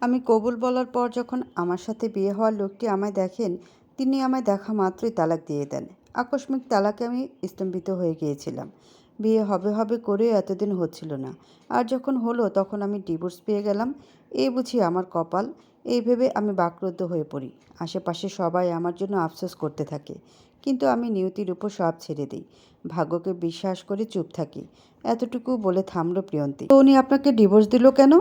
আমি কবুল বলার পর যখন আমার সাথে বিয়ে হওয়ার লোকটি আমায় দেখেন, তিনি আমায় দেখা মাত্রই তালাক দিয়ে দেন। আকস্মিক তালাকে আমি স্তম্ভিত হয়ে গিয়েছিলাম। বিয়ে হবে হবে করেও এতদিন হচ্ছিল না। আর যখন হলো তখন আমি ডিভোর্স পেয়ে গেলাম। এই বুঝি আমার কপাল। এই ভেবে আমি বাকরুদ্ধ হয়ে পড়ি। আশেপাশে সবাই আমার জন্য আফসোস করতে থাকে। কিন্তু আমি নিয়তির উপর সব ছেড়ে দিই। ভাগ্যকে বিশ্বাস করে চুপ থাকি। এতটুকু বলে থামলো প্রিয়ন্তী। তো উনি আপনাকে ডিভোর্স দিল কেন?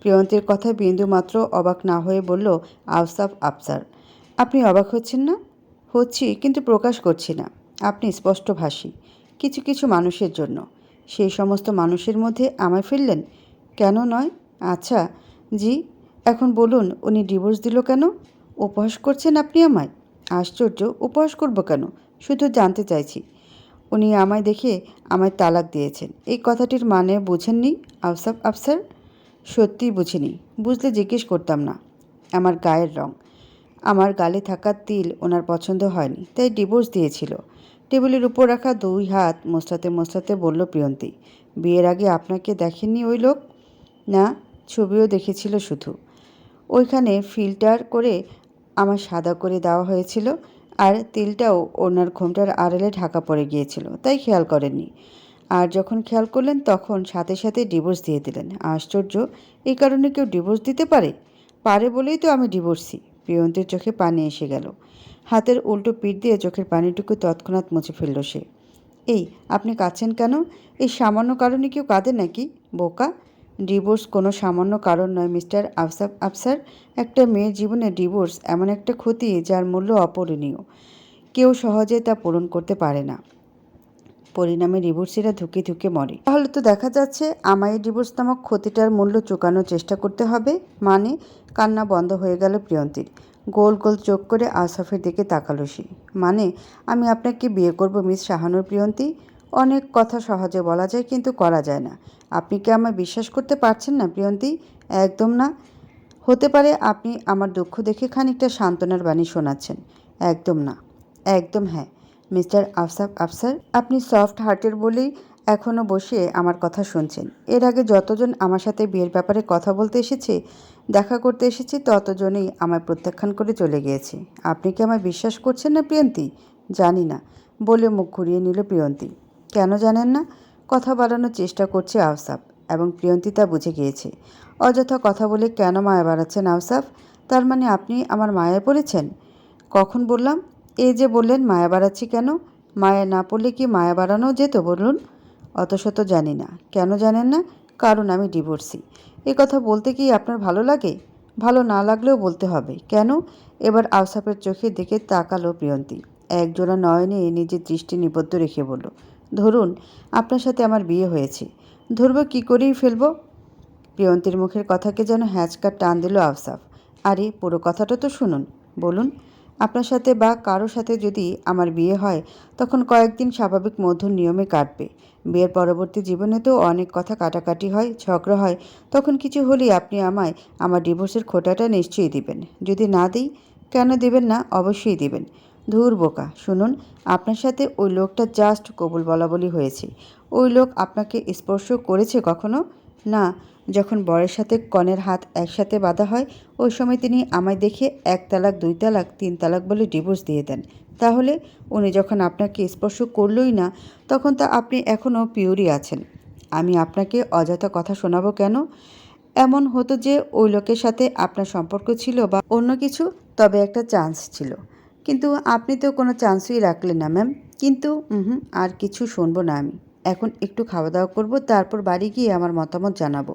প্রিয়ন্তীর কথায় বিন্দু মাত্র অবাক না হয়ে বলল আফসাফ আফসার, আপনি অবাক হচ্ছেন না? হচ্ছি, কিন্তু প্রকাশ করছি না। আপনি স্পষ্টভাষী, কিছু কিছু মানুষের জন্য। সেই সমস্ত মানুষের মধ্যে আমায় ফেললেন? কেন নয়? আচ্ছা জি, এখন বলুন, উনি ডিভোর্স দিল কেন? উপহাস করছেন আপনি আমায়? আশ্চর্য, উপহাস করব কেন? শুধু জানতে চাইছি। উনি আমায় দেখে আমায় তালাক দিয়েছেন। এই কথাটির মানে বুঝেননি আফসাফ আফসার? সত্যিই বুঝিনি। বুঝলে জিজ্ঞেস করতাম না। আমার গায়ের রং। আমার গালে থাকা তিল ওনার পছন্দ হয়নি, তাই ডিভোর্স দিয়েছিল। টেবিলের উপর রাখা দুই হাত মোস্তাতে মোস্তাতে বলল প্রিয়ন্তী, বিয়ের আগে আপনাকে দেখেননি ওই লোক? না, ছবিও দেখেছিল শুধু। ওইখানে ফিল্টার করে আমার সাদা করে দেওয়া হয়েছিল, আর তিলটাও ওনার ঘোমটার আড়ালে ঢাকা পড়ে গিয়েছিল, তাই খেয়াল করেননি। আর যখন খেয়াল করলেন, তখন সাথে সাথে ডিভোর্স দিয়ে দিলেন। আশ্চর্য এই কারণে কেউ ডিভোর্স দিতে পারে? পারে বলেই তো আমি ডিভোর্সি প্রিয়ন্তীর চোখে পানি এসে গেল। হাতের উল্টো পিঠ দিয়ে চোখের পানিটুকু তৎক্ষণাৎ মুছে ফেলল সে। এই, আপনি কাঁদছেন কেন? এই সামান্য কারণে কেউ কাঁদে নাকি? বোকা। ডিভোর্স কোনো সামান্য কারণ নয়, মিস্টার আফসাব আফসার। একটা মেয়ের জীবনে ডিভোর্স এমন একটা ক্ষতি যার মূল্য অপরিণীয়। কেউ সহজে তা পূরণ করতে পারে না। পরিণামে ডিভোর্সিরা ধুকে ধুকে মরে। তাহলে তো দেখা যাচ্ছে আমায় ডিভোর্স নামক ক্ষতিটার মূল্য চুকানোর চেষ্টা করতে হবে। মানে কান্না বন্ধ হয়ে গেল প্রিয়ন্তীর। গোল গোল চোখ করে আসাফের দিকে তাকালো সে। মানে আমি আপনাকে বিয়ে করব মিস শাহানুর প্রিয়ন্তী? অনেক কথা সহজে বলা যায় কিন্তু করা যায় না। আপনি কি আমায় বিশ্বাস করতে পারছেন না প্রিয়ন্তী? একদম না। হতে পারে আপনি আমার দুঃখ দেখে খানিকটা সান্ত্বনার বাণী শোনাচ্ছেন। একদম না। একদম হ্যাঁ। মিস্টার আফসাব আফসার, আপনি সফট হার্টের বলেই এখনও বসে আমার কথা শুনছেন। এর আগে যতজন আমার সাথে বিয়ের ব্যাপারে কথা বলতে এসেছে, দেখা করতে এসেছে, ততজনেই আমায় প্রত্যাখ্যান করে চলে গিয়েছে। আপনি কি আমায় বিশ্বাস করছেন না, প্রিয়ন্তী? জানি না, বলে মুখ ঘুরিয়ে নিল প্রিয়ন্তী। কেন জানেন না? কথা বাড়ানোর চেষ্টা করছে আফসাব এবং প্রিয়ন্তী তা বুঝে গিয়েছে। অযথা কথা বলে কেন মায়া বাড়াচ্ছেন আফসাফ তার মানে আপনি আমার মায়ায় পড়েছেন? কখন বললাম? এই যে বললেন, মায়া বাড়াচ্ছি কেন? মায়া না পড়লে কি মায়া বাড়ানো যেত বলুন? অত শত জানি না। কেন জানেন না? কারণ আমি ডিভোর্সি। এ কথা বলতে কি আপনার ভালো লাগে? ভালো না লাগলেও বলতে হবে। কেন? এবার আফসাফের চোখের দিকে তাকালো প্রিয়ন্তী। একজোড়া নয়নে নিজের দৃষ্টি নিবদ্ধ রেখে বলল, ধরুন, আপনার সাথে আমার বিয়ে হয়েছে। ধরবো কী করেই ফেলব? প্রিয়ন্তীর মুখের কথাকে যেন হ্যাঁচকার টান দিল আফসাফ আরে, পুরো কথাটা তো শুনুন। বলুন আপনার সাথে বা কারও সাথে যদি আমার বিয়ে হয়, তখন কয়েকদিন স্বাভাবিক মধুর নিয়মে কাটবে। বিয়ের পরবর্তী জীবনে তো অনেক কথা কাটাকাটি হয়, ঝগড়া হয়, তখন কিছু হলেই আপনি আমায় আমার ডিভোর্সের খোটাটা নিশ্চয়ই দিবেন। যদি না দিই, কেন দিবেন না? অবশ্যই দিবেন। ধুর বোকা, শুনুন, আপনার সাথে ওই লোকটা জাস্ট কবুল বলা বলি হয়েছে। ওই লোক আপনাকে স্পর্শ করেছে কখনো? না যখন বরের সাথে কনের হাত একসাথে বাঁধা হয়, ওই সময় তিনি আমায় দেখে এক তালাক, দুই তালাক, তিন তালাক বলে ডিভোর্স দিয়ে দেন। তাহলে উনি যখন আপনাকে স্পর্শ করলই না, তখন তা আপনি এখনও পিওরই আছেন। আমি আপনাকে অযথা কথা শোনাবো কেন? এমন হতো যে ওই লোকের সাথে আপনার সম্পর্ক ছিল বা অন্য কিছু, তবে একটা চান্স ছিল। কিন্তু আপনি তো কোনো চান্সই রাখলেন না, ম্যাম। কিন্তু আর কিছু শুনব না আমি। এখন একটু খাওয়া দাওয়া করব, তারপর বাড়ি গিয়ে আমার মতামত জানাব।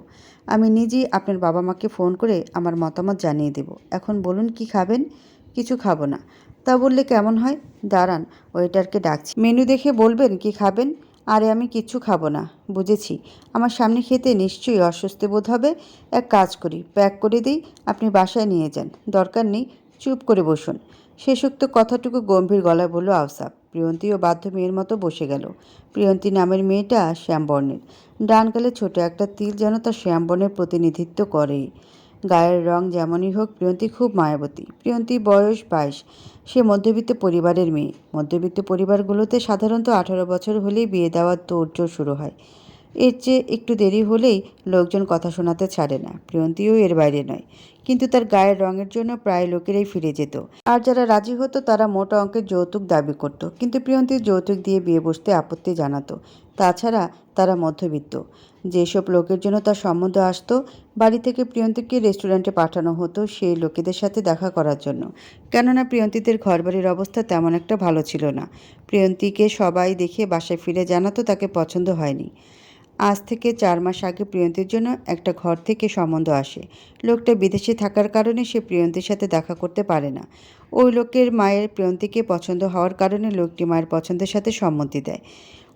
আমি নিজেই আপনার বাবা মাকে ফোন করে আমার মতামত জানিয়ে দেব। এখন বলুন, কি খাবেন? কিছু খাব না। তা বললে কেমন হয়? দাঁড়ান, ওয়েটারকে ডাকছি। মেনু দেখে বলবেন, কি খাবেন? আরে, আমি কিচ্ছু খাব না। বুঝেছি। আমার সামনে খেতে নিশ্চয়ই অস্বস্তি বোধ হবে। এক কাজ করি, প্যাক করে দিই, আপনি বাসায় নিয়ে যান। দরকার নেই, চুপ করে বসুন। শেষোক্ত কথাটুকু গম্ভীর গলায় বলল আফসাব। প্রিয়ন্তীও বাধ্য মেয়ের মতো বসে গেল। প্রিয়ন্তী নামের মেয়েটা শ্যামবর্ণের। ডান গালে ছোট একটা তিল যেন তার শ্যামবর্ণের প্রতিনিধিত্ব করে গায়ের রং যেমনই হোক, প্রিয়ন্তী খুব মায়াবতী। প্রিয়ন্তী বয়স বাইশ। সে মধ্যবিত্ত পরিবারের মেয়ে। মধ্যবিত্ত পরিবারগুলোতে সাধারণত আঠারো বছর হলেই বিয়ে দেওয়ার তোড়জোড় শুরু হয়। এর চেয়ে একটু দেরি হলেই লোকজন কথা শোনাতে ছাড়ে না। প্রিয়ন্তীও এর বাইরে নয়। কিন্তু তার গায়ের রঙের জন্য প্রায় লোকেরাই ফিরে যেত। আর যারা রাজি হতো, তারা মোটা অঙ্কের যৌতুক দাবি করত। কিন্তু প্রিয়ন্তীর যৌতুক দিয়ে বিয়ে বসতে আপত্তি জানাতো। তাছাড়া তারা মধ্যবিত্ত। যেসব লোকের জন্য তার সম্বন্ধ আসতো, বাড়ি থেকে প্রিয়ন্তীকে রেস্টুরেন্টে পাঠানো হতো সেই লোকেদের সাথে দেখা করার জন্য। কেননা প্রিয়ন্তীদের ঘরবাড়ির অবস্থা তেমন একটা ভালো ছিল না। প্রিয়ন্তীকে সবাই দেখে বাসায় ফিরে জানাতো তাকে পছন্দ হয়নি। আজ থেকে চার মাস আগে প্রিয়ন্তীর জন্য একটা ঘর থেকে সম্বন্ধ আসে। লোকটা বিদেশে থাকার কারণে সে প্রিয়ন্তীর সাথে দেখা করতে পারে না। ওই লোকের মায়ের প্রিয়ন্তীকে পছন্দ হওয়ার কারণে লোকটি মায়ের পছন্দের সাথে সম্মতি দেয়।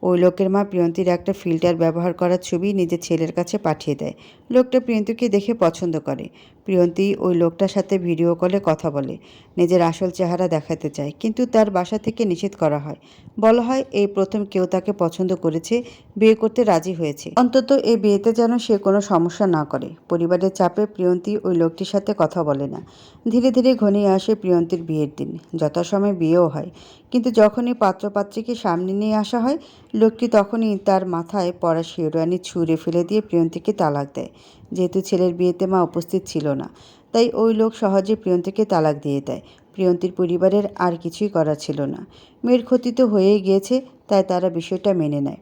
ওই লোকের মা প্রিয়ন্তীর একটা ফিল্টার ব্যবহার করার ছবি নিজের ছেলের কাছে পাঠিয়ে দেয়। লোকটা প্রিয়ন্তীকে দেখে পছন্দ করে। প্রিয়ন্তী ওই লোকটার সাথে ভিডিও কলে কথা বলে, নিজের আসল চেহারা দেখাতে চায়, কিন্তু তার বাসা থেকে নিষেধ করা হয়। বলা হয়, এই প্রথম কেউ তাকে পছন্দ করেছে, বিয়ে করতে রাজি হয়েছে। অন্তত এই বিয়েতে যেন সে কোনো সমস্যা না করে। পরিবারের চাপে প্রিয়ন্তী ওই লোকটির সাথে কথা বলে না। ধীরে ধীরে ঘনিয়ে আসে প্রিয়ন্তীর বিয়ের দিন। যথাসময়ে বিয়েও হয়। যখনই পাত্রপাত্রীকে সামনে নিয়ে আসা হয়, লোকটি তখনই তার মাথায় পড়া শেরওয়ানি ছুঁড়ে ফেলে দিয়ে প্রিয়ন্তীকে তালাক দেয়। যেহেতু ছেলের বিয়েতে মা উপস্থিত ছিল না, তাই ওই লোক সহজে প্রিয়ন্তীকে তালাক দিয়ে দেয়। প্রিয়ন্তীর পরিবারের আর কিছুই করা ছিল না। মেয়ের ক্ষতি তো হয়েই গিয়েছে, তাই তারা বিষয়টা মেনে নেয়।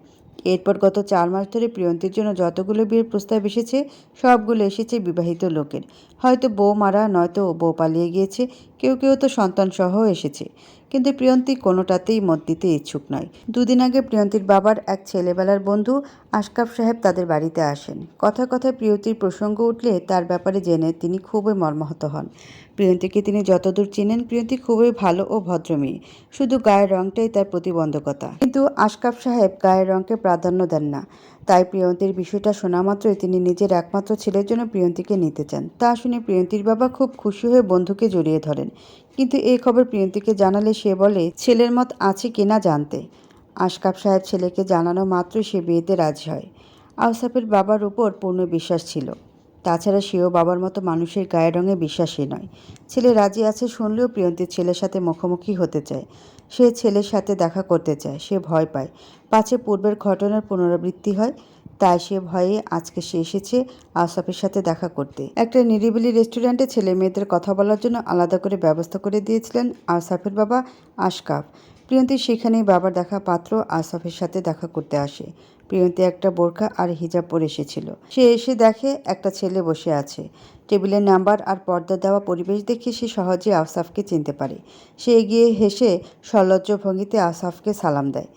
এরপর গত চার মাস ধরে প্রিয়ন্তীর জন্য যতগুলো বিয়ের প্রস্তাব এসেছে, সবগুলো এসেছে বিবাহিত লোকের। হয়তো বউ মারা, নয়তো বউ পালিয়ে গিয়েছে, কেউ কেউ তো সন্তানসহ এসেছে। কিন্তু প্রিয়ন্তী কোনোটাতেই মত দিতে ইচ্ছুক নয়। দুদিন আগে প্রিয়ন্তীর বাবার এক ছেলেবেলার বন্ধু আশকাফ সাহেব তাদের বাড়িতে আসেন। কথা কথায় প্রিয়তির প্রসঙ্গ উঠলে তার ব্যাপারে জেনে তিনি খুবই মর্মাহত হন। প্রিয়ন্তীকে তিনি যতদূর চেনেন, প্রিয়ন্তী খুবই ভালো ও ভদ্র মেয়ে। শুধু গায়ের রংটাই তার প্রতিবন্ধকতা। কিন্তু আশকাফ সাহেব গায়ের রংকে প্রাধান্য দেন না। তাই প্রিয়ন্তীর বিষয়টা শোনা মাত্রই তিনি নিজের একমাত্র ছেলের জন্য প্রিয়ন্তীকে নিতে চান। তা শুনে প্রিয়ন্তীর বাবা খুব খুশি হয়ে বন্ধুকে জড়িয়ে ধরেন। কিন্তু এই খবর প্রিয়ন্তীকে জানালে সে বলে, ছেলের মত আছে কিনা জানতে? আশকাপ সাহেব ছেলেকে জানানো মাত্রই সে বিয়েতে রাজি হয়। আউসাফের বাবার উপর পূর্ণ বিশ্বাস ছিল। তাছাড়া সেও বাবার মতো মানুষের গায়ের রঙে বিশ্বাসী নয়। ছেলে রাজি আছে শুনলেও প্রিয়ন্তীর ছেলের সাথে মুখোমুখি হতে চায়। সে ছেলের সাথে দেখা করতে চায়। সে ভয় পায়। পাছে পূর্বের ঘটনার পুনরাবৃত্তি হয়। তাই সে ভয়ে আজকে সে এসেছে আসাফের সাথে দেখা করতে। একটা নিরিবিলি রেস্টুরেন্টে ছেলে মেয়েদের কথা বলার জন্য আলাদা করে ব্যবস্থা করে দিয়েছিলেন আসাফের বাবা আশকাফ। প্রিয়ন্তী সেখানেই বাবার দেখা পাত্র আসাফের সাথে দেখা করতে আসে। প্রিয়ন্তী একটা বোরখা আর হিজাব পরে এসেছিল। সে এসে দেখে একটা ছেলে বসে আছে। টেবিলের নাম্বার আর পর্দা দেওয়া পরিবেশ দেখে সে সহজে আসাফকে চিনতে পারে। সে এগিয়ে হেসে সলজ্জ ভঙ্গিতে আসাফকে সালাম দেয়।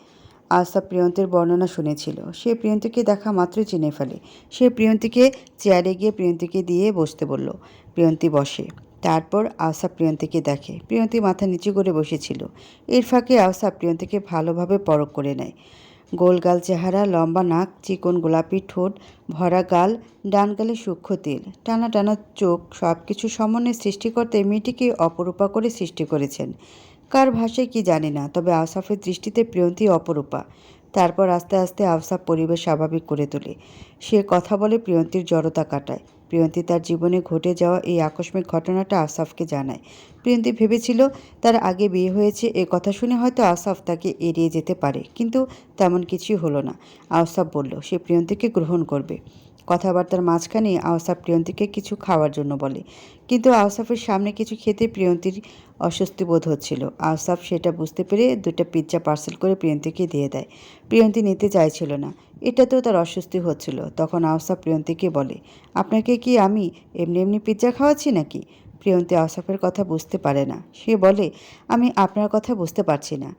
আশা প্রিয়ন্তীর বর্ণনা শুনেছিল। সে প্রিয়ন্তীকে দেখা মাত্রই চিনে ফেলে। সে প্রিয়ন্তীকে চেয়ারে গিয়ে প্রিয়ন্তীকে দিয়ে বসতে বলল, প্রিয়ন্তী বসে। তারপর আশা প্রিয়ন্তীকে দেখে। প্রিয়ন্তী মাথা নিচু করে বসেছিল। এর ফাঁকে আশা প্রিয়ন্তীকে ভালোভাবে পরখ করে নেয়। গোলগাল চেহারা, লম্বা নাক, চিকন গোলাপি ঠোঁট, ভরা গাল, ডান গালে সূক্ষ্ম তিল, টানা টানা চোখ সব কিছু সমন্বয়ে সৃষ্টিকর্তা মেয়েটিকে অপরূপা করে সৃষ্টি করেছেন। কার ভাষায় কি জানি না, তবে আওসাফের দৃষ্টিতে প্রিয়ন্তী অপরূপা। তারপর আস্তে আস্তে আফসাফ পরিবেশ স্বাভাবিক করে তোলে। সে কথা বলে প্রিয়ন্তীর জড়তা কাটায়। প্রিয়ন্তী তার জীবনে ঘটে যাওয়া এই আকস্মিক ঘটনাটা আসাফকে জানায়। প্রিয়ন্তী ভেবেছিল তার আগে বিয়ে হয়েছে, এ কথা শুনে হয়তো আসাফ তাকে এড়িয়ে যেতে পারে, কিন্তু তেমন কিছুই হলো না। আসাফ বলল, সে প্রিয়ন্তীকে গ্রহণ করবে। কথাবার্তার মাঝখানে আওসাফ প্রিয়ন্তীকে কিছু খাওয়ার জন্য বলে। কিন্তু আওসাফের সামনে কিছু খেতে প্রিয়ন্তীর অস্বস্তি বোধ হচ্ছিল। আওসাফ সেটা বুঝতে পেরে দুটা পিৎজা পার্সেল করে প্রিয়ন্তীকে দিয়ে দেয়। প্রিয়ন্তী নিতে চাইছিল না। এটাতেও তার অস্বস্তি হচ্ছিল। তখন আওসাফ প্রিয়ন্তীকে বলে, আপনাকে কি আমি এমনি এমনি পিৎজা খাওয়াচ্ছি নাকি? প্রিয়ন্তী আওসাফের কথা বুঝতে পারে না। সে বলে, আমি আপনার কথা বুঝতে পারছি না।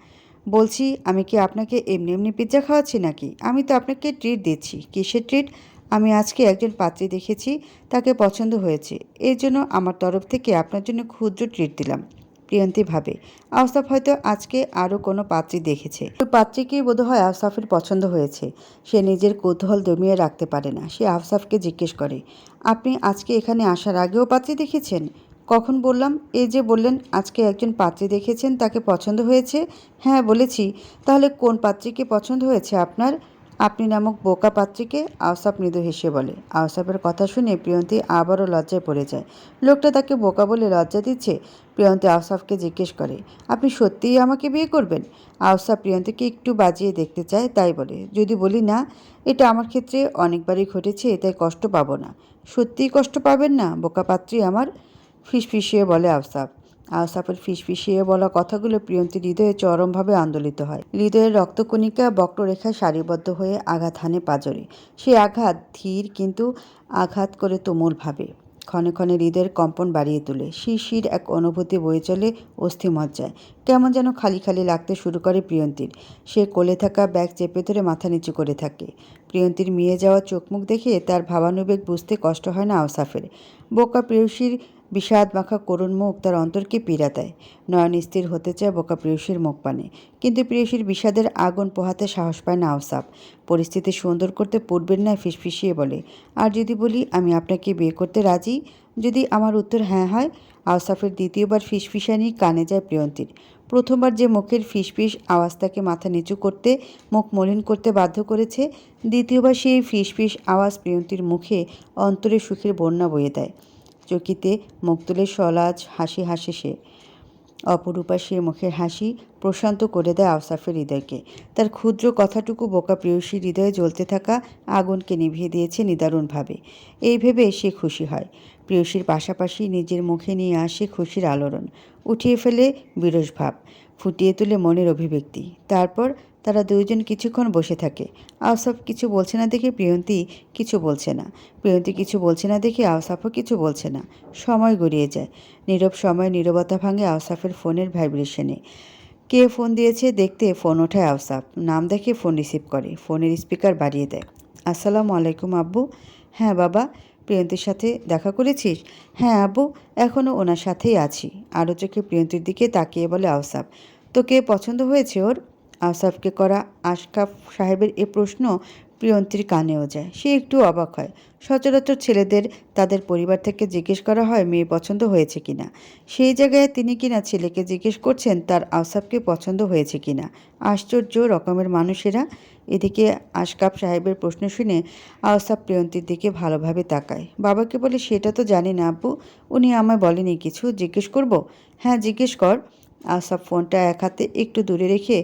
বলছি, আমি কি আপনাকে এমনি এমনি পিৎজা খাওয়াচ্ছি নাকি? আমি তো আপনাকে ট্রিট দিচ্ছি। কিসের ট্রিট আমি আজকে একজন পাত্রী দেখেছি, তাকে পছন্দ হয়েছে। এই জন্য আমার তরফ থেকে আপনার জন্য ক্ষুদ্র ট্রিট দিলাম। প্রিয়ন্তী ভাবে আওসাফ হয়তো আজকে আরও কোনো পাত্রী দেখেছে। পাত্রীকেই বোধহয় আফসাফের পছন্দ হয়েছে। সে নিজের কৌতূহল দমিয়ে রাখতে পারে না। সে আফসাফকে জিজ্ঞেস করে, আপনি আজকে এখানে আসার আগেও পাত্রী দেখেছেন? কখন বললাম? এই যে বললেন, আজকে একজন পাত্রী দেখেছেন, তাকে পছন্দ হয়েছে? হ্যাঁ বলেছি। তাহলে কোন পাত্রীকে পছন্দ হয়েছে আপনার? আপনি নামক বোকা পাত্রীকে আওসাফ মৃদু হেসে বলে। আওসাফের কথা শুনে প্রিয়ন্তী আবারও লজ্জায় পড়ে যায়। লোকটা তাকে বোকা বলে লজ্জা দিচ্ছে, প্রিয়ন্তী আওসাফকে জিজ্ঞেস করে, আপনি সত্যিই আমাকে বিয়ে করবেন? আওসাফ প্রিয়ন্তীকে একটু বাজিয়ে দেখতে চায়, তাই বলে, যদি বলি না, এটা আমার ক্ষেত্রে অনেকবারই ঘটেছে, তাই কষ্ট পাবো না। সত্যিই কষ্ট পাবেন না, বোকা পাত্রী আমার? ফিসফিসিয়ে বলে আওসাফ আওসাফের ফিসফিসিয়ে বলা কথাগুলো প্রিয়ন্তী হৃদয়ে চরমভাবে আন্দোলিত হয়। হৃদয়ের রক্তকণিকা বক্ররেখায় সারিবদ্ধ হয়ে আঘাত হানে পাজরে। সে আঘাত ধীর কিন্তু আঘাত করে তুমুলভাবে। ক্ষণে ক্ষণে হৃদয়ের কম্পন বাড়িয়ে তোলে। শিরশির এক অনুভূতি বয়ে চলে অস্থিমজ্জায়। কেমন যেন খালি খালি লাগতে শুরু করে প্রিয়ন্তীর। সে কোলে থাকা ব্যাগ চেপে ধরে মাথা নিচু করে থাকে। প্রিয়ন্তীর মিয়ে যাওয়া চোখমুখ দেখে তার ভাবানুবেগ বুঝতে কষ্ট হয় না আওসাফের। বোকা প্রেয়সীর বিষাদ মাখা করুণ মুখ তার অন্তরকে পীড়া দেয়। নয়ন স্থির হতে চায় বোকা প্রেয়সীর মুখ পানে। কিন্তু প্রেয়সীর বিষাদের আগুন পোহাতে সাহস পায় না আওসাফ পরিস্থিতি সুন্দর করতে পূর্বের ন্যায় ফিসফিসিয়ে বলে, আর যদি বলি আমি আপনাকে বিয়ে করতে রাজি? যদি আমার উত্তর হ্যাঁ হয়? আওসাফের দ্বিতীয়বার ফিসফিসানি কানে যায় প্রিয়ন্তীর। প্রথমবার যে মুখের ফিসফিস আওয়াজ তাকে মাথা নিচু করতে, মুখ মলিন করতে বাধ্য করেছে, দ্বিতীয়বার সেই ফিসফিস আওয়াজ প্রিয়ন্তীর মুখে অন্তরে সুখের বন্যা বয়ে দেয়। চকিতে মুখ তুলে সলাজ হাসি হাসে সে। অপরূপা সে মুখের হাসি প্রশান্ত করে দেয় আওসাফের হৃদয়কে। তার ক্ষুদ্র কথাটুকু বোকা প্রেয়সীর হৃদয়ে জ্বলতে থাকা আগুনকে নিভিয়ে দিয়েছে নিদারুণভাবে। এই ভেবে সে খুশি হয়। প্রেয়সীর পাশাপাশি নিজের মুখে নিয়ে আসে খুশির আলোড়ন। উঠিয়ে ফেলে বিরস ভাব। ফুটিয়ে তুলে মনের অভিব্যক্তি। তারপর তারা দুইজন কিছুক্ষণ বসে থাকে। আওসাফ কিছু বলছে না দেখে প্রিয়ন্তী কিছু বলছে না। প্রিয়ন্তী কিছু বলছে না দেখে আওসাফও কিছু বলছে না। সময় গড়িয়ে যায়। নীরব সময় নীরবতা ভাঙে আওসাফের ফোনের ভাইব্রেশনে। কে ফোন দিয়েছে দেখতে ফোন ওঠায় আওসাফ। নাম দেখে ফোন রিসিভ করে। ফোনের স্পিকার বাড়িয়ে দেয়। আসসালামু আলাইকুম আব্বু। হ্যাঁ বাবা। প্রিয়ন্তীর সাথে দেখা করেছিস? হ্যাঁ আবু এখনও ওনার সাথেই আছি। আরও চোখে প্রিয়ন্তীর দিকে তাকিয়ে বলে আওসাফ তোকে পছন্দ হয়েছে ওর? আওসাফকে করা আশকাফ সাহেবের এ প্রশ্ন প্রিয়ন্তীর কানেও যায়। সে একটু অবাক হয়। সচরাচর ছেলেদের তাদের পরিবার থেকে জিজ্ঞেস করা হয়, মেয়ে পছন্দ হয়েছে কিনা সেই জায়গায় তিনি কিনা ছেলেকে জিজ্ঞেস করছেন, তার আওসাফকে পছন্দ হয়েছে কিনা আশ্চর্য রকমের মানুষেরা। এদিকে আশকাপ সাহেবের প্রশ্ন শুনে আওসাফ প্রিয়ন্তীর দিকে ভালোভাবে তাকায়। বাবাকে বলে সেটা তো জানি না আব্বু উনি আমায় বলেনি কিছু। জিজ্ঞেস করব? হ্যাঁ জিজ্ঞেস কর। আওসাফ ফোনটা এক হাতে একটু দূরে রেখে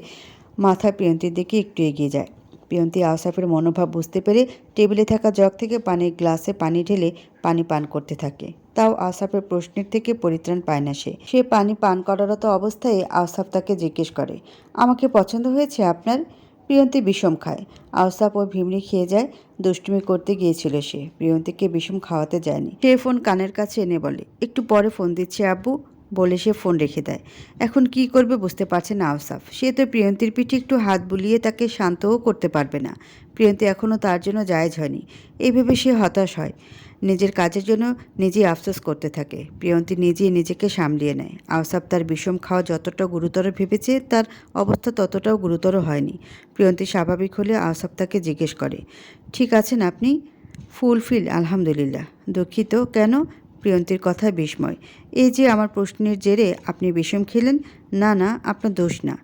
মাথা প্রিয়ন্তীর দিকে একটু এগিয়ে যায়। প্রিয়ন্তী আওসাফের মনোভাব বুঝতে পেরে টেবিলে থাকা জগ থেকে পানির গ্লাসে পানি ঢেলে পানি পান করতে থাকে। তাও আওসাফের প্রশ্নের থেকে পরিত্রাণ পায় না সে। সে পানি পান করারত অবস্থায় আওসাফ তাকে জিজ্ঞেস করে, আমাকে পছন্দ হয়েছে আপনার? প্রিয়ন্তী বিষম খায়। আওসাফ ও ভিমড়ি খেয়ে যায়, দুষ্টুমি করতে গিয়েছিল সে। প্রিয়ন্তীকে বিষম খাওয়াতে যায়নি। সে ফোন কানের কাছে এনে বলে, একটু পরে ফোন দিচ্ছে, আব্বু। বলে সে ফোন রেখে দেয়। এখন কি করবে বুঝতে পারছে না আওসাফ সে তো প্রিয়ন্তীর পিঠে একটু হাত বুলিয়ে তাকে শান্তও করতে পারবে না। প্রিয়ন্তী এখনও তার জন্য জায়েজ হয়নি। এইভাবে সে হতাশ হয়। নিজের কাজের জন্য নিজেই আফসোস করতে থাকে। প্রিয়ন্তী নিজেই নিজেকে সামলিয়ে নেয়। আওসাফ তার বিষম খাওয়া যতটা গুরুতর ভেবেছে, তার অবস্থা ততটাও গুরুতর হয়নি। প্রিয়ন্তী স্বাভাবিক হলে আওসাফ তাকে জিজ্ঞেস করে, ঠিক আছেন আপনি? ফুলফিল, আলহামদুলিল্লাহ। দুঃখিত, কেন? প্রিয়ন্তীর কথা বিস্ময়। এই যে আমার প্রশ্নের জেরে আপনি বিষম খেলেন, না না, আপনার দোষ না।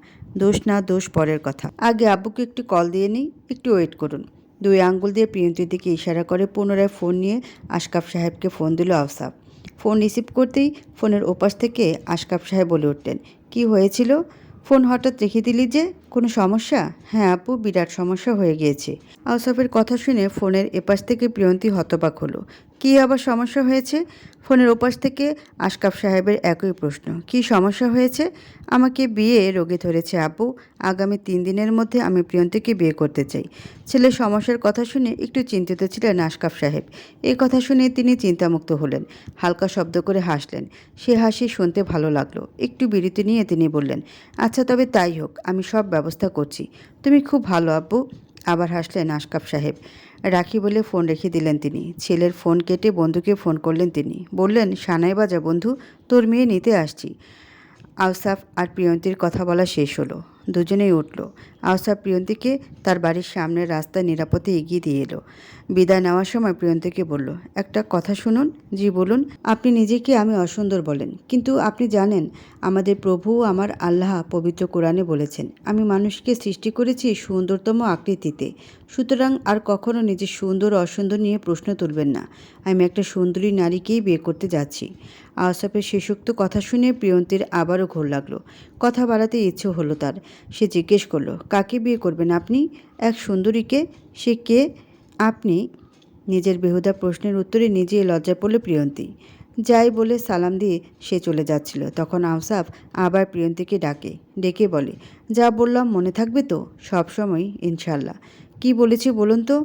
দোষ না, দোষ পরের কথা। আগে আব্বুকে একটু কল দিয়ে নিই, একটু ওয়েট করুন। দুই আঙ্গুল দিয়ে প্রিয়ন্তীর দিকে ইশারা করে পুনরায় ফোন নিয়ে আশকাফ সাহেবকে ফোন দিল আফসাব। ফোন রিসিভ করতেই ফোনের ওপাশ থেকে আশকাফ সাহেব বলে উঠলেন, কি হয়েছিল? ফোন হঠাৎ রেখে দিলি যে কোনো সমস্যা? হ্যাঁ আপু, বিরাট সমস্যা হয়ে গিয়েছে। আউসাফের কথা শুনে ফোনের এপাশ থেকে প্রিয়ন্তী হতবাক হলো। কী আবার সমস্যা হয়েছে? ফোনের ওপাশ থেকে আশকাফ সাহেবের একই প্রশ্ন। কি সমস্যা হয়েছে? আমাকে বিয়ে রোগে ধরেছে আপু। আগামী তিন দিনের মধ্যে আমি প্রিয়ন্তীকে বিয়ে করতে চাই। ছেলের সমস্যার কথা শুনে একটু চিন্তিত ছিলেন আশকাফ সাহেব। এই কথা শুনে তিনি চিন্তামুক্ত হলেন। হালকা শব্দ করে হাসলেন। সে হাসি শুনতে ভালো লাগল। একটু বিরতি নিয়ে তিনি বললেন আচ্ছা তবে তাই হোক। আমি সব ব্যবস্থা করছি। তুমি খুব ভালো আব্বু। আবার হাসলেন আশকাপ সাহেব। রাখি বলে ফোন রেখে দিলেন তিনি। ছেলের ফোন কেটে বন্ধুকে ফোন করলেন তিনি। বললেন, সানাই বাজা বন্ধু, তোর মেয়ে নিতে আসছি। আওসাফ আর প্রিয়ন্তীর কথা বলা শেষ হলো। দুজনেই উঠল। আওসাফ প্রিয়ন্তীকে তার বাড়ির সামনের রাস্তায় নিরাপদে এগিয়ে দিয়ে এলো। বিদায় নেওয়ার সময় প্রিয়ন্তীকে বলল, একটা কথা শুনুন। জি, বলুন। আপনি নিজেকে আমি অসুন্দর বলেন। কিন্তু আপনি জানেন, আমাদের প্রভু আমার আল্লাহ পবিত্র কোরআনে বলেছেন, আমি মানুষকে সৃষ্টি করেছি সুন্দরতম আকৃতিতে। সুতরাং আর কখনও নিজের সুন্দর অসুন্দর নিয়ে প্রশ্ন তুলবেন না। আমি একটা সুন্দরী নারীকেই বিয়ে করতে যাচ্ছি। আওসাফের শেষোক্ত কথা শুনে প্রিয়ন্তীর আবারও ঘোর লাগল। কথা বাড়াতে ইচ্ছে হলো তার। সে জিজ্ঞেস করল, কাকে বিয়ে করবেন আপনি? এক সুন্দরীকে? সে কে? আপনি নিজের বেহুদা প্রশ্নের উত্তরে নিজে লজ্জা পড়ল প্রিয়ন্তী। যাই বলে সালাম দিয়ে সে চলে যাচ্ছিল। তখন আওসাফ আবার প্রিয়ন্তীকে ডাকে, ডেকে বলে, যা বললাম মনে থাকবে তো? সবসময় ইনশাল্লাহ। কি বলেছি বলুন তো?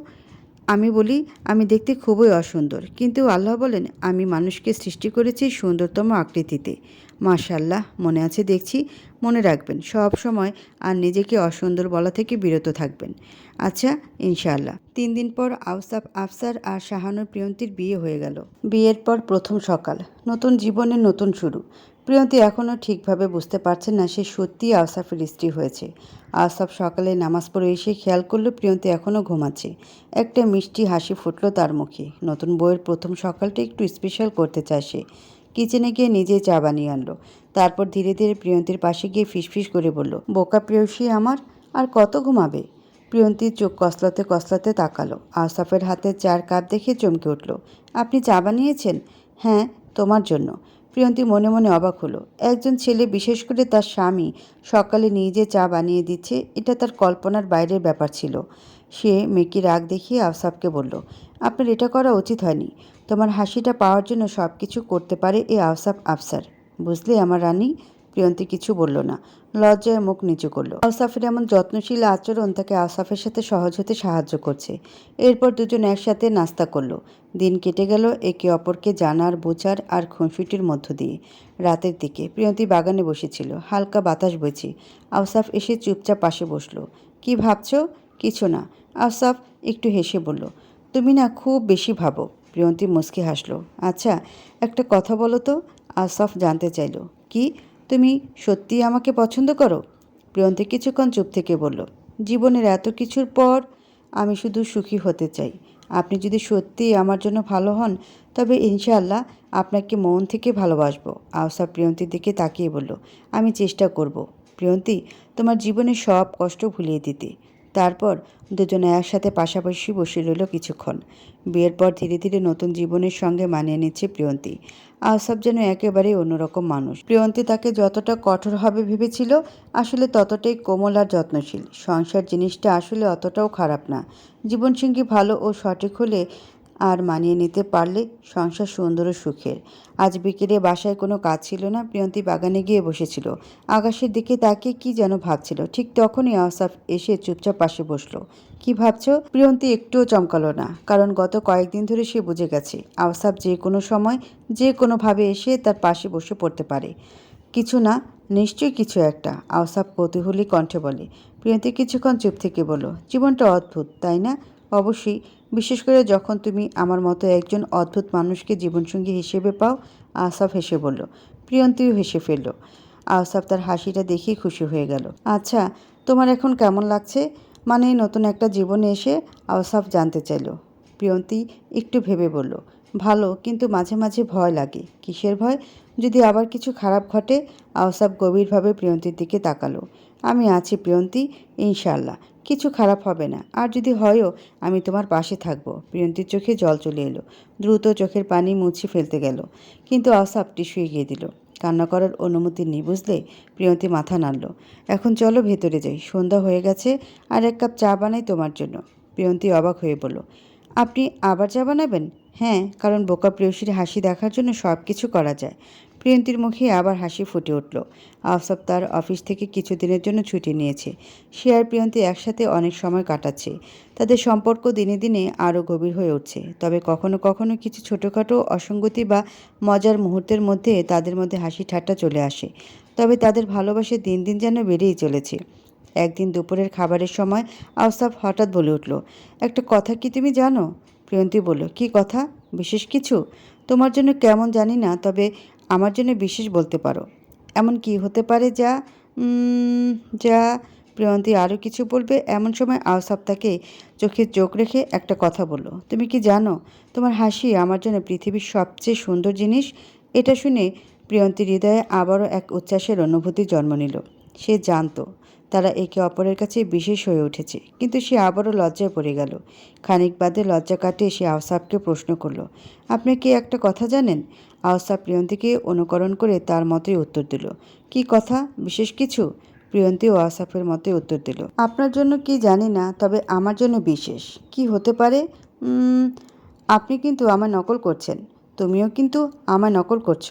আমি বলি, আমি দেখতে খুবই অসুন্দর। কিন্তু আল্লাহ বলেন, আমি মানুষকে সৃষ্টি করেছি সুন্দরতম আকৃতিতে। মাশাল্লাহ মনে আছে দেখছি? মনে রাখবেন, সব সময় আর নিজেকে অসুন্দর বলা থেকে বিরত থাকবেন। আচ্ছা ইনশাআল্লাহ। তিন দিন পর আউসাফ আফসার আর শাহানুর প্রিয়ন্তীর বিয়ে হয়ে গেল। বিয়ের পর প্রথম সকাল, নতুন জীবনের নতুন শুরু। প্রিয়ন্তী এখনও ঠিকভাবে বুঝতে পারছেন না সে সত্যিই আসাফের স্ত্রী হয়েছে। আওসাফ সকালে নামাজ পড়ে এসে খেয়াল করল প্রিয়ন্তী এখনও ঘুমাচ্ছে। একটা মিষ্টি হাসি ফুটলো তার মুখে। নতুন বইয়ের প্রথম সকালটা একটু স্পেশাল করতে চায় সে। কিচেনে গিয়ে নিজে চা বানিয়ে আনলো। তারপর ধীরে ধীরে প্রিয়ন্তীর পাশে গিয়ে ফিসফিস করে বলল, বোকা প্রিয়সী আমার, আর কত ঘুমাবে? প্রিয়ন্তীর চোখ কসলাতে কসলাতে তাকালো। আওসাফের হাতে চার কাপ দেখে চমকে উঠল, আপনি চা বানিয়েছেন? হ্যাঁ তোমার জন্য। প্রিয়ন্তী মনে মনে অবাক হলো। একজন ছেলে, বিশেষ করে তার স্বামী, সকালে নিজে চা বানিয়ে দিচ্ছে, এটা তার কল্পনার বাইরের ব্যাপার ছিল। সে মেকি রাগ দেখিয়ে আফসাফকে বলল, আপনার এটা করা উচিত হয়নি। তোমার হাসিটা পাওয়ার জন্য সব কিছু করতে পারে এ আফসাফ আফসার। বুঝলে আমার রানী? প্রিয়ন্তী কিছু বলল না। লজ্জায় মুখ নিচু করল। আওসাফের এমন যত্নশীল আচরণ তাকে আওসাফের সাথে সহজ হতে সাহায্য করছে। এরপর দুজন একসাথে নাস্তা করল। দিন কেটে গেল, একে অপরকে জানার, বোঝার আর খুনসুটির মধ্য দিয়ে। রাতের দিকে প্রিয়ন্তী বাগানে বসেছিল, হালকা বাতাস বইছে। আওসাফ এসে চুপচাপ পাশে বসল। কি ভাবছ? কিছু না। আওসাফ একটু হেসে বলল, তুমি না খুব বেশি ভাবো। প্রিয়ন্তী মুচকি হাসলো আচ্ছা একটা কথা বলো তো? আসাফ জানতে চাইলো, কি? তুমি সত্যিই আমাকে পছন্দ করো? প্রিয়ন্তি কিছুক্ষণ চুপ থেকে বলল, জীবনের এত কিছুর পর আমি শুধু সুখী হতে চাই। আপনি যদি সত্যি আমার জন্য ভালো হন, তবে ইনশাআল্লাহ আপনাকে মন থেকে ভালোবাসবো। আওসা প্রিয়ন্তির দিকে তাকিয়ে বলল, আমি চেষ্টা করব। প্রিয়ন্তি, তোমার জীবনে সব কষ্ট ভুলিয়ে দিতে। তারপর দুজনে একসাথে পাশাপাশি বসে রইল কিছুক্ষণ। বিয়ের পর ধীরে ধীরে নতুন জীবনের সঙ্গে মানিয়ে নিচ্ছে প্রিয়ন্তী। আসাব যেন একেবারেই অন্যরকম মানুষ। প্রিয়ন্তী তাকে যতটা কঠোর হবে ভেবেছিল, আসলে ততটাই কোমল আর যত্নশীল। সংসার জিনিসটা আসলে অতটাও খারাপ না। জীবনসঙ্গী ভালো ও সঠিক হলে আর মানিয়ে নিতে পারলে সংসার সুন্দর ও সুখের। আজ বিকেলে বাসায় কোনো কাজ ছিল না, প্রিয়ন্তী বাগানে গিয়ে বসেছিল। আকাশের দিকে তাকিয়ে কি যেন ভাবছিল। ঠিক তখনই আসাফ এসে চুপচাপ পাশে বসল। কি ভাবছ? প্রিয়ন্তী একটুও চমকালো না, কারণ গত কয়েকদিন ধরে সে বুঝে গেছে আওসাফ যে কোনো সময়, যে কোনোভাবে এসে তার পাশে বসে পড়তে পারে। কিছু না, নিশ্চয়ই কিছু একটা আওসাফ কৌতূহলী কণ্ঠে বলে। প্রিয়ন্তী কিছুক্ষণ চুপ থেকে বলো জীবনটা অদ্ভুত, তাই না? অবশ্যই বিশেষ করে যখন তুমি আমার মতো একজন অদ্ভুত মানুষকে জীবনসঙ্গী হিসেবে পাও, আসাফ হেসে বলল, প্রিয়ন্তীও হেসে ফেলল। আসাফ তার হাসিটা দেখেই খুশি হয়ে গেল। আচ্ছা তোমার এখন কেমন লাগছে? মানে নতুন একটা জীবনে এসে আসাফ জানতে চাইল। প্রিয়ন্তী একটু ভেবে বলল, ভালো, কিন্তু মাঝে মাঝে ভয় লাগে। কিসের ভয়? যদি আবার কিছু খারাপ ঘটে আওসাফ গভীরভাবে প্রিয়ন্তীর দিকে তাকালো। আমি আছি প্রিয়ন্তী ইনশাল্লাহ কিছু খারাপ হবে না। আর যদি হয়ও, আমি তোমার পাশে থাকব। প্রিয়ন্তীর চোখে জল চলে এলো। দ্রুত চোখের পানি মুছে ফেলতে গেল। কিন্তু আসাফ টিস্যু এগিয়ে দিল। কান্না করার অনুমতি নেই বুঝলে? প্রিয়ন্তী মাথা নাড়ল। এখন চলো ভেতরে যাই। সন্ধ্যা হয়ে গেছে, আর এক কাপ চা বানাই তোমার জন্য। প্রিয়ন্তী অবাক হয়ে বলল, আপনি আবার চা বানাবেন? হ্যাঁ কারণ বোকা প্রেয়সীর হাসি দেখার জন্য সব কিছু করা যায়। প্রিয়ন্তীর মুখে আবার হাসি ফুটে উঠল। আফসাব তার অফিস থেকে কিছুদিনের জন্য ছুটি নিয়েছে। সে আর প্রিয়ন্তী একসাথে অনেক সময় কাটাচ্ছে। তাদের সম্পর্ক দিনে দিনে আরও গভীর হয়ে উঠছে। তবে কখনো কখনো কিছু ছোটোখাটো অসঙ্গতি বা মজার মুহূর্তের মধ্যে তাদের মধ্যে হাসি ঠাট্টা চলে আসে। তবে তাদের ভালোবাসে দিন দিন যেন বেড়েই চলেছে। একদিন দুপুরের খাবারের সময় আওসাফ হঠাৎ বলে উঠল, একটা কথা কি তুমি জানো? প্রিয়ন্তী বলল, কি কথা? বিশেষ কিছু? তোমার জন্য কেমন জানি না, তবে আমার জন্য বিশেষ বলতে পারো। এমন কি হতে পারে যা যা প্রিয়ন্তী আরও কিছু বলবে? এমন সময় আওসাব তাকে চোখে চোখ রেখে একটা কথা বলল, তুমি কি জানো, তোমার হাসি আমার জন্য পৃথিবীর সবচেয়ে সুন্দর জিনিস? এটা শুনে প্রিয়ন্তীর হৃদয়ে আবারও এক উচ্ছ্বাসের অনুভূতি জন্ম নিল। সে জানতো, তারা একে অপরের কাছে বিশেষ হয়ে উঠেছে, কিন্তু সে আবারও লজ্জায় পড়ে গেল। খানিক বাদে লজ্জা কাটিয়ে সে আওসাবকে প্রশ্ন করল, আপনি কি একটা কথা জানেন? আওসাব প্রিয়ন্তীকে অনুকরণ করে তার মতোই উত্তর দিল। কি কথা? বিশেষ কিছু? প্রিয়ন্তী ও আসাফের মতোই উত্তর দিল। আপনার জন্য কি জানি না, তবে আমার জন্য বিশেষ। কি হতে পারে? আপনি কিন্তু আমার নকল করছেন। তুমিও কিন্তু আমার নকল করছ।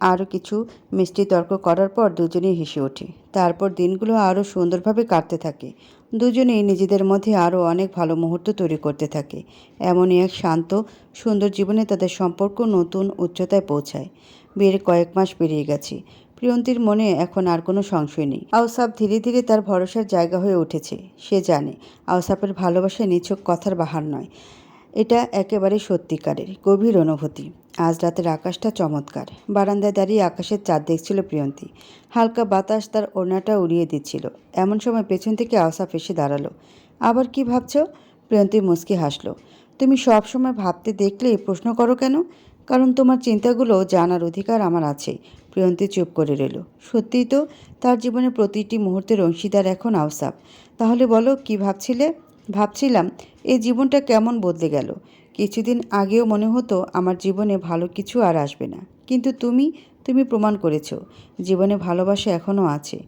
আরও কিছু মিষ্টি তর্ক করার পর দুজনেই হেসে ওঠে। তারপর দিনগুলো আরও সুন্দরভাবে কাটতে থাকে। দুজনেই নিজেদের মধ্যে আরও অনেক ভালো মুহূর্ত তৈরি করতে থাকে। এমনই এক শান্ত, সুন্দর জীবনে তাদের সম্পর্ক নতুন উচ্চতায় পৌঁছায়। বিয়ের কয়েক মাস পেরিয়ে গেছে। প্রিয়ন্তীর মনে এখন আর কোনো সংশয় নেই। আওসাপ ধীরে ধীরে তার ভরসার জায়গা হয়ে উঠেছে। সে জানে, আওসাপের ভালোবাসা নিছক কথার বাহার নয়। এটা একেবারে সত্যিকারের গভীর অনুভূতি। আজ রাতের আকাশটা চমৎকার। বারান্দায় দাঁড়িয়ে আকাশের চাঁদ দেখছিল প্রিয়ন্তী। হালকা বাতাস তার ওড়নাটা উড়িয়ে দিচ্ছিল। এমন সময় পেছন থেকে আওসাফ এসে দাঁড়াল। আবার কি ভাবছ? প্রিয়ন্তী মুচকি হাসলো। তুমি সব সময় ভাবতে দেখলে প্রশ্ন করো কেন? কারণ তোমার চিন্তাগুলো জানার অধিকার আমার আছে। প্রিয়ন্তী চুপ করে রইল। সত্যিই তো, তার জীবনের প্রতিটি মুহূর্তের অংশীদার এখন আওসাফ তাহলে বলো, কি ভাবছিলে? ভাবছিলাম, এই জীবনটা কেমন বদলে গেল? কিছুদিন আগেও মনে হতো আমার জীবনে ভালো কিছু আর আসবে না। কিন্তু তুমি তুমি প্রমাণ করেছ, জীবনে ভালোবাসা এখনও আছে।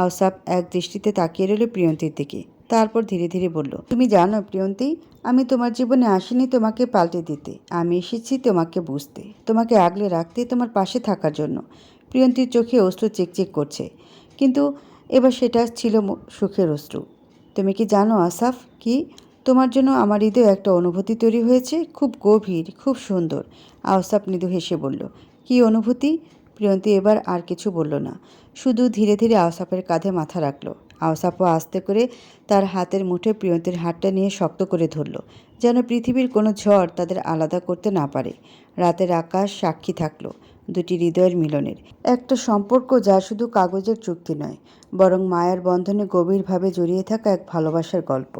আওসাপ এক দৃষ্টিতে তাকিয়ে রইল প্রিয়ন্তীর দিকে। তারপর ধীরে ধীরে বলল, তুমি জানো প্রিয়ন্তী, আমি তোমার জীবনে আসিনি তোমাকে পাল্টে দিতে। আমি এসেছি তোমাকে বুঝতে, তোমাকে আগলে রাখতে তোমার পাশে থাকার জন্য। প্রিয়ন্তীর চোখে অশ্রু চিকচিক করছে, কিন্তু এবার সেটা ছিল সুখের অশ্রু। তুমি কি জানো আসাফ, কি তোমার জন্য আমার হৃদয়ে একটা অনুভূতি তৈরি হয়েছে। খুব গভীর, খুব সুন্দর। আওসাফ মৃদু হেসে বলল, কি অনুভূতি? প্রিয়ন্তী এবার আর কিছু বলল না। শুধু ধীরে ধীরে আওসাফের কাঁধে মাথা রাখল। আওসাফও আস্তে করে তার হাতের মুঠে প্রিয়ন্তীর হাতটা নিয়ে শক্ত করে ধরল, যেন পৃথিবীর কোনো ঝড় তাদের আলাদা করতে না পারে। রাতের আকাশ সাক্ষী থাকল, দুটি হৃদয়ের মিলনের। একটা সম্পর্ক যা শুধু কাগজের চুক্তি নয়, বরং মায়ার বন্ধনে গভীরভাবে জড়িয়ে থাকা এক ভালোবাসার গল্প।